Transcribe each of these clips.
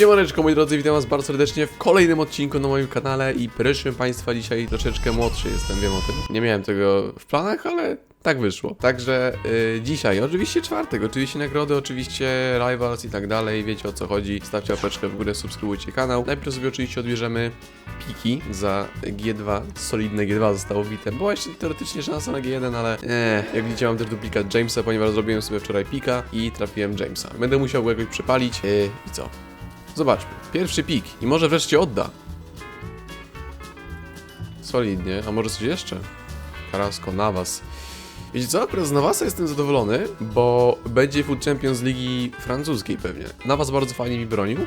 Siemaneczko moi drodzy, witam was bardzo serdecznie w kolejnym odcinku na moim kanale i proszę państwa dzisiaj troszeczkę młodszy jestem, wiem o tym. Nie miałem tego w planach, ale tak wyszło. Także y, dzisiaj, oczywiście czwartek, oczywiście nagrody, oczywiście rivals i tak dalej, wiecie o co chodzi. Stawcie łapeczkę w górę, subskrybujcie kanał. Najpierw sobie oczywiście odbierzemy piki za G2, solidne G2 zostało wbite. Była jeszcze teoretycznie szansa na G1, ale nie. Jak widzicie mam też duplikat Jamesa, ponieważ zrobiłem sobie wczoraj pika i trafiłem Jamesa. Będę musiał go jakoś przepalić yy, i co? Zobaczmy. Pierwszy pik i może wreszcie odda. Solidnie, a może coś jeszcze? Karasko, Nawas. Wiecie co? Akurat z Nawasa jestem zadowolony, bo będzie Food Champions Ligi francuskiej pewnie. Nawas bardzo fajnie mi bronił,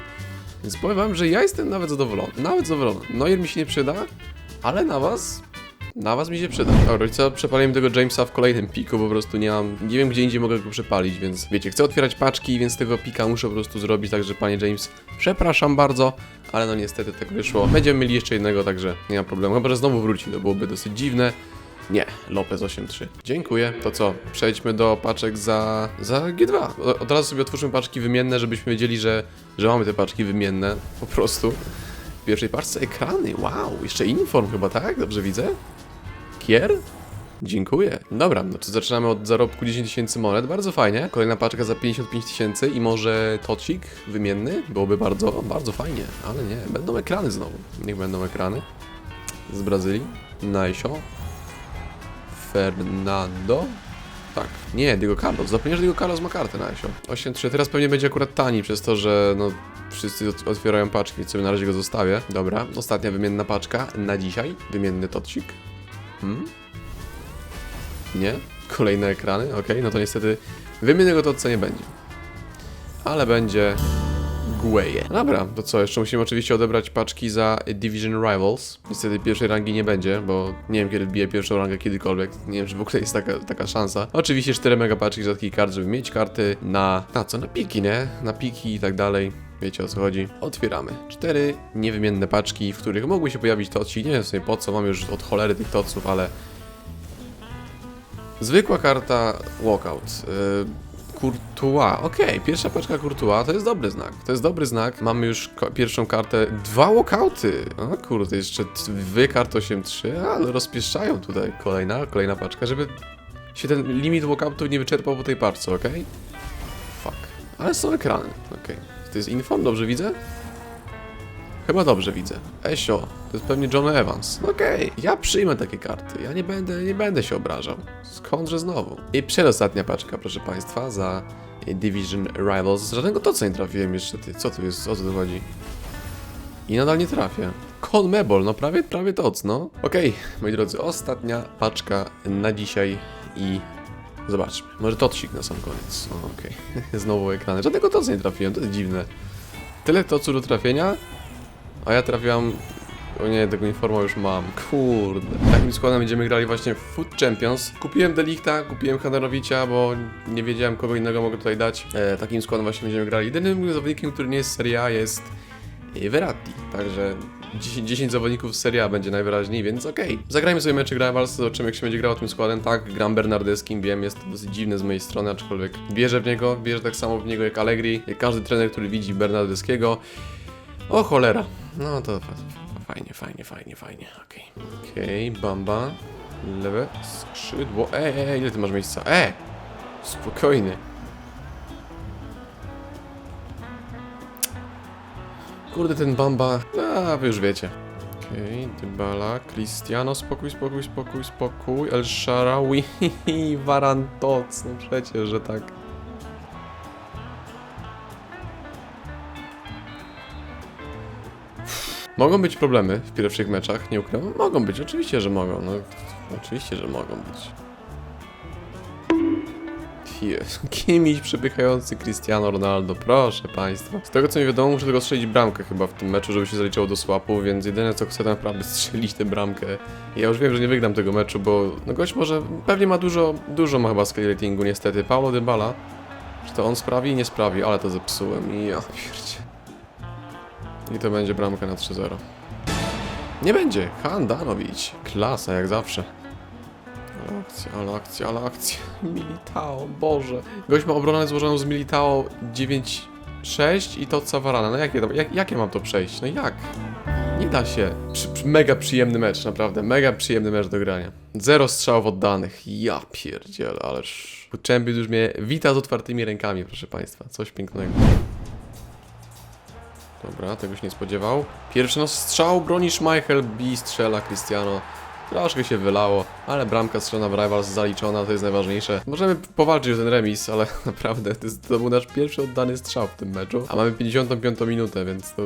więc powiem wam, że ja jestem nawet zadowolony. Nawet zadowolony. Neuer mi się nie przyda, ale Nawas... Nawas mi się przyda. Dobra, co? Przepaliłem tego Jamesa w kolejnym piku, po prostu nie mam... Nie wiem, gdzie indziej mogę go przepalić, więc wiecie, chcę otwierać paczki, więc tego pika muszę po prostu zrobić, także panie James, przepraszam bardzo, ale no niestety tak wyszło. Będziemy mieli jeszcze jednego, także nie ma problemu. Chyba, że znowu wróci, to byłoby dosyć dziwne. Nie, Lopez 8-3. Dziękuję. To co? Przejdźmy do paczek za, za G2. O- Od razu sobie otwórzmy paczki wymienne, żebyśmy wiedzieli, że, że mamy te paczki wymienne. Po prostu. W pierwszej paczce ekrany. Wow, jeszcze inform chyba, tak? Dobrze widzę? Kier? Dziękuję. Dobra, no to zaczynamy od zarobku 10 tysięcy monet, bardzo fajnie. Kolejna paczka za 55 tysięcy i może tocik wymienny? Byłoby bardzo, bardzo fajnie, ale nie. Będą ekrany znowu. Niech będą ekrany. Z Brazylii. Najsio. Fernando. Tak. Nie, Diego Carlos. Zapomniesz, że Diego Carlos ma kartę na Esio. 8-3. Teraz pewnie będzie akurat tani przez to, że no wszyscy ot- otwierają paczki, sobie na razie go zostawię. Dobra, ostatnia wymienna paczka na dzisiaj. Wymienny tocik. Hmm? Nie? Kolejne ekrany? Okej, no to niestety wymiennego totca nie będzie. Ale będzie Gueye. Dobra, to co, jeszcze musimy oczywiście odebrać paczki za Division Rivals. Niestety pierwszej rangi nie będzie, bo nie wiem kiedy wbiję pierwszą rangę kiedykolwiek. Nie wiem, czy w ogóle jest taka, taka szansa. Oczywiście 4 mega paczki rzadkich kart, żeby mieć karty na... Na co? Na piki, nie? Na piki i tak dalej. Wiecie o co chodzi. Otwieramy. Cztery niewymienne paczki, w których mógłby się pojawić tocik. Nie wiem sobie po co, mam już od cholery tych toców, ale... Zwykła karta Walkout. Yy, Courtois. Okej, pierwsza paczka Courtois to jest dobry znak. To jest dobry znak. Mamy już pierwszą kartę. Dwa walkouty. O kurde, jeszcze dwie karty 8-3, ale rozpieszczają tutaj. Kolejna, kolejna paczka, żeby się ten limit walkoutów nie wyczerpał po tej parce, okej? Fuck. Ale są ekrany, okej. To jest inform, dobrze widzę? Chyba dobrze widzę. Esio, to jest pewnie John Evans. Okej, ja przyjmę takie karty. Ja nie będę, nie będę się obrażał. Skądże znowu? I przedostatnia paczka, proszę Państwa, za Division Rivals. Żadnego toca nie trafiłem jeszcze. Co tu jest? O co tu chodzi? I nadal nie trafię. Conmebol, no prawie, prawie toc, no. Okej, moi drodzy, ostatnia paczka na dzisiaj i zobaczmy. Może tocik na sam koniec. Okej. Znowu ekrany. Żadnego toca nie trafiłem, to jest dziwne. Tyle tocu do trafienia, a ja trafiam. O nie, tego informa już mam. Kurde. Takim składem będziemy grali właśnie w Food Champions. Kupiłem Delichta, kupiłem Hanerowicia, bo nie wiedziałem kogo innego mogę tutaj dać. E, takim składem właśnie będziemy grali. Jedynym zawodnikiem, który nie jest Serie A jest e, Verratti. Także 10, 10 zawodników z Serie A będzie najwyraźniej, więc okej. Zagrajmy sobie meczyk Rivals, zobaczymy jak się będzie grało tym składem. Tak, gram Bernardeskim, wiem, jest to dosyć dziwne z mojej strony, aczkolwiek wierzę w niego, wierzę tak samo w niego jak Allegri, jak każdy trener, który widzi Bernardeskiego. O cholera. No to fa- fa- fajnie, fajnie, fajnie, fajnie. Okej. Okej, bamba. Lewe skrzydło. Ej, ej, ej, ile ty masz miejsca? E! Spokojny. Kurde, ten bamba. A, wy już wiecie. Okej, Dybala, Cristiano, spokój, spokój, spokój, spokój. El Sharawi, Varantoc, no przecież, że tak. Mogą być problemy w pierwszych meczach, nie ukrywam. Mogą być, oczywiście, że mogą. No, oczywiście, że mogą być. Kimś przepychający Cristiano Ronaldo, proszę państwa. Z tego co mi wiadomo, muszę tylko strzelić bramkę chyba w tym meczu, żeby się zaliczało do słapu, więc jedyne co chcę to naprawdę strzelić tę bramkę. Ja już wiem, że nie wygram tego meczu, bo no gość może, pewnie ma dużo, dużo ma chyba skill ratingu niestety. Paulo Dybala, czy to on sprawi? Nie sprawi, ale to zepsułem i ja pierdzie. I to będzie bramka na 3-0. Nie będzie. Handanowić. Klasa, jak zawsze. Akcja, ale akcja, ale akcja. Militao, Boże. Gość ma obronę złożoną z Militao 9 przejść i to od Savarana. No jakie, jak, jakie mam to przejść? No jak? Nie da się. Przy, przy, mega przyjemny mecz, naprawdę. Mega przyjemny mecz do grania. Zero strzałów oddanych. Ja pierdzielę, ależ... Champion już mnie wita z otwartymi rękami, proszę państwa. Coś pięknego. Dobra, tego się nie spodziewał. Pierwszy no strzał broni Schmeichel, B strzela Cristiano. Troszkę się wylało, ale bramka strzelona w Rivals zaliczona, to jest najważniejsze. Możemy powalczyć o ten remis, ale naprawdę to, jest, to był nasz pierwszy oddany strzał w tym meczu. A mamy 55 minutę, więc to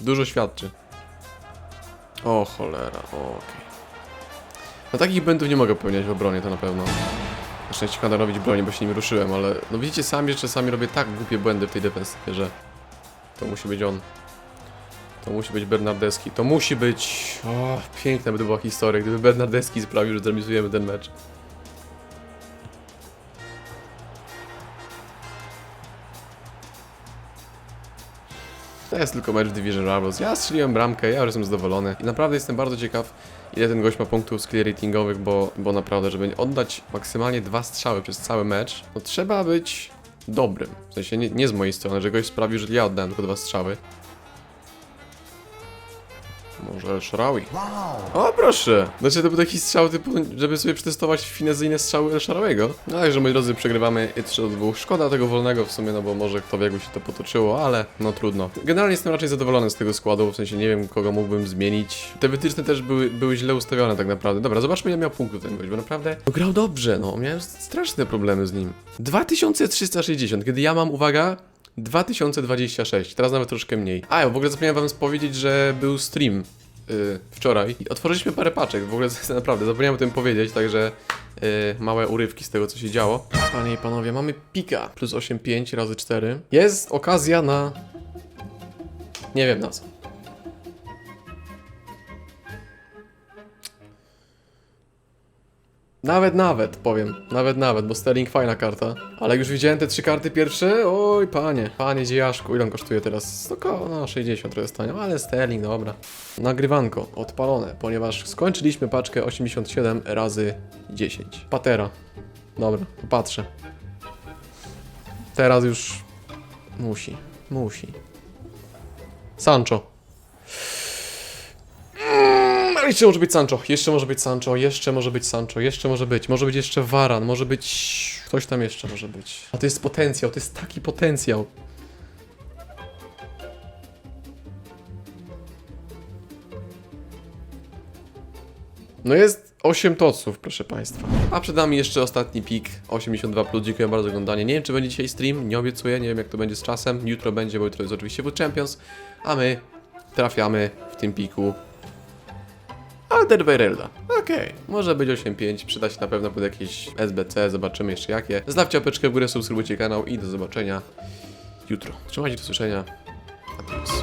dużo świadczy. O cholera, okej. No takich błędów nie mogę popełniać w obronie, to na pewno. Na szczęście szkoda robić broni, bo się nim ruszyłem, ale no widzicie sami, że czasami robię tak głupie błędy w tej defensywie, że to musi być on. To musi być Bernardeschi. To musi być... O, piękna by to była historia, gdyby Bernardeschi sprawił, że zremisujemy ten mecz. To jest tylko mecz Division Rivals. Ja strzeliłem bramkę, ja już jestem zadowolony. I naprawdę jestem bardzo ciekaw, ile ten gość ma punktów clear ratingowych, bo, bo naprawdę, żeby oddać maksymalnie dwa strzały przez cały mecz, no trzeba być dobrym. W sensie nie, nie z mojej strony, że gość sprawił, że ja oddałem tylko dwa strzały. Może Sharawi. O, proszę! Znaczy to był taki strzał typu, żeby sobie przetestować finezyjne strzały Sharawiego. No także, moi drodzy, przegrywamy 3 do 2. Szkoda tego wolnego w sumie, no bo może kto wie, jakby się to potoczyło, ale no trudno. Generalnie jestem raczej zadowolony z tego składu, w sensie nie wiem, kogo mógłbym zmienić. Te wytyczne też były, były źle ustawione tak naprawdę. Dobra, zobaczmy, ile miał punktów ten gość, bo naprawdę no, grał dobrze, no. Miałem straszne problemy z nim. 2360, kiedy ja mam, uwaga, 2026, teraz nawet troszkę mniej. A, ja w ogóle zapomniałem wam powiedzieć, że był stream yy, wczoraj i otworzyliśmy parę paczek, w ogóle naprawdę zapomniałem o tym powiedzieć, także yy, małe urywki z tego, co się działo. Panie i panowie, mamy pika plus 8,5 razy 4. Jest okazja na... Nie wiem na co. Nawet, nawet, powiem. Nawet, nawet, bo Sterling fajna karta. Ale już widziałem te trzy karty pierwsze, oj panie, panie dziejaszku, ile on kosztuje teraz? No koło, no 60 trochę stanie, ale Sterling, dobra. Nagrywanko, odpalone, ponieważ skończyliśmy paczkę 87 razy 10. Patera. Dobra, patrzę. Teraz już musi, musi. Sancho. Ale jeszcze może być Sancho, jeszcze może być Sancho, jeszcze może być Sancho, jeszcze może być, może być jeszcze Varan, może być... Coś tam jeszcze może być. A to jest potencjał, to jest taki potencjał. No jest 8 toców, proszę Państwa. A przed nami jeszcze ostatni pik, 82 plus. Dziękuję bardzo za oglądanie. Nie wiem, czy będzie dzisiaj stream, nie obiecuję, nie wiem jak to będzie z czasem. Jutro będzie, bo jutro jest oczywiście Food Champions, a my trafiamy w tym piku Alderweirelda. Okej, może być 8.5, przyda się na pewno pod jakieś SBC, zobaczymy jeszcze jakie. Zostawcie łapeczkę w górę, subskrybujcie kanał i do zobaczenia jutro. Trzymajcie do słyszenia. Adios.